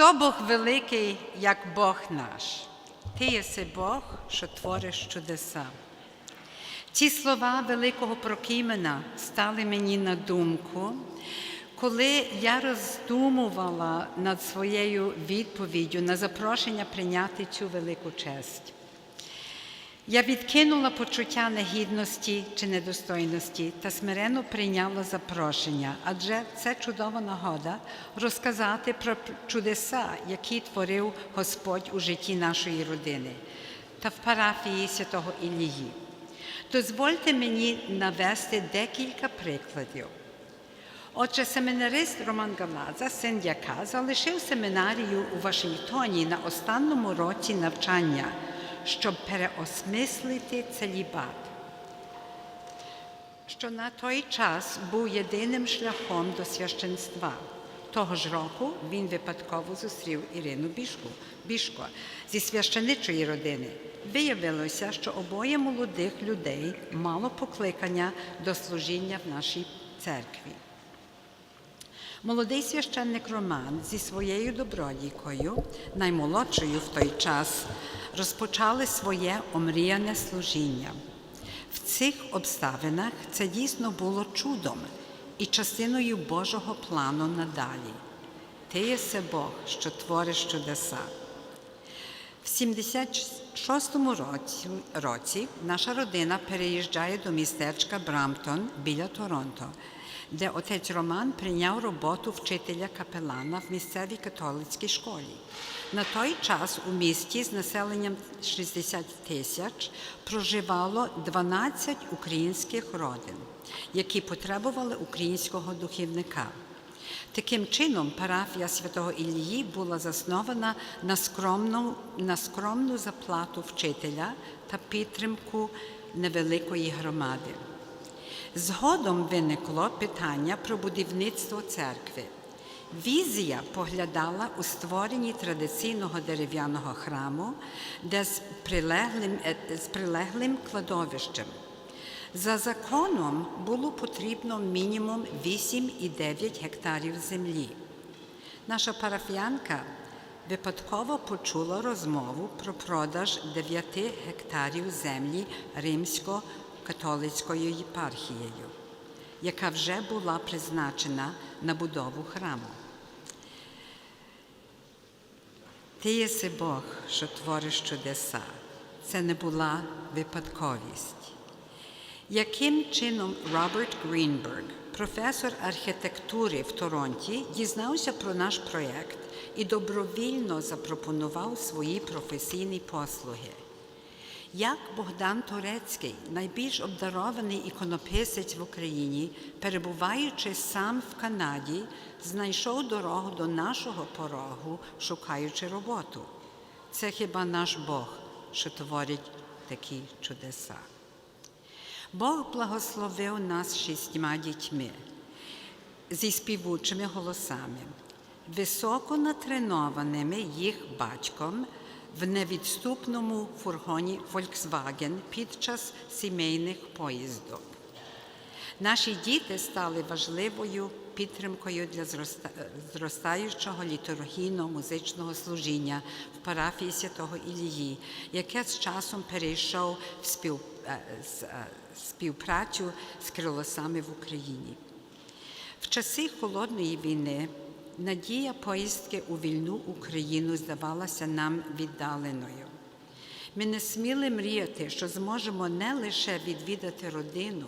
Хто Бог великий, як Бог наш? Ти єси Бог, що твориш чудеса. Ці слова великого прокімена стали мені на думку, коли я роздумувала над своєю відповіддю на запрошення прийняти цю велику честь. Я відкинула почуття негідності чи недостойності та смиренно прийняла запрошення, адже це чудова нагода розказати про чудеса, які творив Господь у житті нашої родини та в парафії святого Іллії. Дозвольте мені навести декілька прикладів. Отже, семінарист Роман Галадза, син дяка, залишив семінарію у Вашингтоні на останньому році навчання, щоб переосмислити целібат, що на той час був єдиним шляхом до священства. Того ж року він випадково зустрів Ірину Бішку, Бішко зі священичої родини. Виявилося, що обоє молодих людей мало покликання до служіння в нашій церкві. Молодий священник Роман зі своєю добродійкою, наймолодшою в той час, розпочали своє омріяне служіння. В цих обставинах це дійсно було чудом і частиною Божого плану надалі. Ти єси Бог, що твориш чудеса. В 76-му році, році наша родина переїжджає до містечка Брамптон біля Торонто, де отець Роман прийняв роботу вчителя капелана в місцевій католицькій школі. На той час у місті з населенням 60 тисяч проживало 12 українських родин, які потребували українського духівника. Таким чином, парафія святого Іллії була заснована на скромну, на скромну заплату вчителя та підтримку невеликої громади. Згодом виникло питання про будівництво церкви. Візія поглядала у створенні традиційного дерев'яного храму, де з прилеглим, е, з прилеглим кладовищем. За законом було потрібно мінімум 8,9 гектарів землі. Наша парафіянка випадково почула розмову про продаж 9 гектарів землі римсько-католицькою єпархією, яка вже була призначена на будову храму. Ти єси Бог, що твориш чудеса. Це не була випадковість. Яким чином Роберт Грінберг, професор архітектури в Торонті, дізнався про наш проєкт і добровільно запропонував свої професійні послуги? Як Богдан Турецький, найбільш обдарований іконописець в Україні, перебуваючи сам в Канаді, знайшов дорогу до нашого порогу, шукаючи роботу? Це хіба наш Бог, що творить такі чудеса? Бог благословив нас шістьма дітьми зі співучими голосами, високо натренованими їх батьком в невідступному фургоні Volkswagen під час сімейних поїздок. Наші діти стали важливою підтримкою для зростаючого літургійно-музичного служіння в парафії святого Ілії, яке з часом перейшов в спів... співпрацю з крилосами в Україні. В часи холодної війни надія поїздки у вільну Україну здавалася нам віддаленою. Ми не сміли мріяти, що зможемо не лише відвідати родину,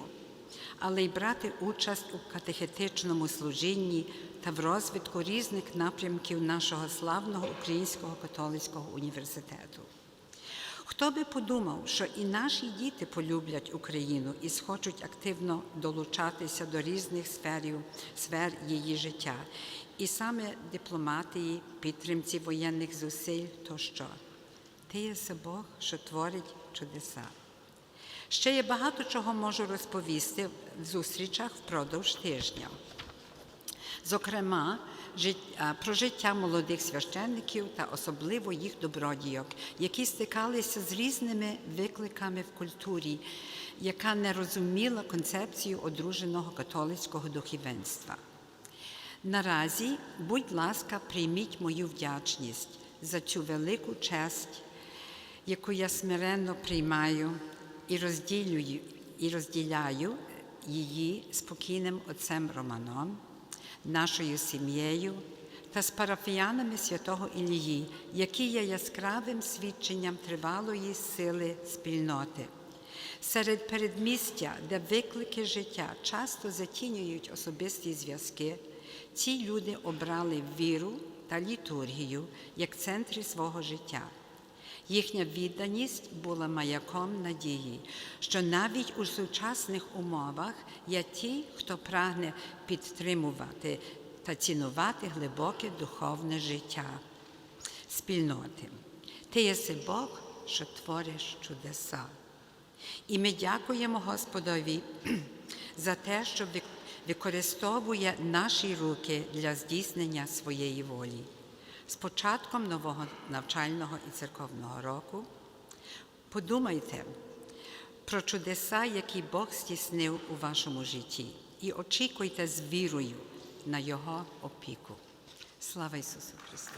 але й брати участь у катехетичному служінні та в розвитку різних напрямків нашого славного Українського католицького університету. Хто би подумав, що і наші діти полюблять Україну і схочуть активно долучатися до різних сферів, сфер її життя, і саме дипломатії, підтримці воєнних зусиль тощо. Ти є Бог, що творить чудеса. Ще є багато чого можу розповісти в зустрічах впродовж тижня. Зокрема, про життя молодих священників та особливо їх добродійок, які стикалися з різними викликами в культурі, яка не розуміла концепцію одруженого католицького духовенства. Наразі, будь ласка, прийміть мою вдячність за цю велику честь, яку я смиренно приймаю і розділюю, і розділяю її спокійним отцем Романом, нашою сім'єю та з парафіянами святого Ілії, які є яскравим свідченням тривалої сили спільноти. Серед передмістя, де виклики життя часто затінюють особисті зв'язки, ці люди обрали віру та літургію як центри свого життя. Їхня відданість була маяком надії, що навіть у сучасних умовах є ті, хто прагне підтримувати та цінувати глибоке духовне життя спільноти. Ти єси Бог, що твориш чудеса. І ми дякуємо Господові за те, що використовує наші руки для здійснення своєї волі. З початком нового навчального і церковного року подумайте про чудеса, які Бог здійснив у вашому житті, і очікуйте з вірою на Його опіку. Слава Ісусу Христу!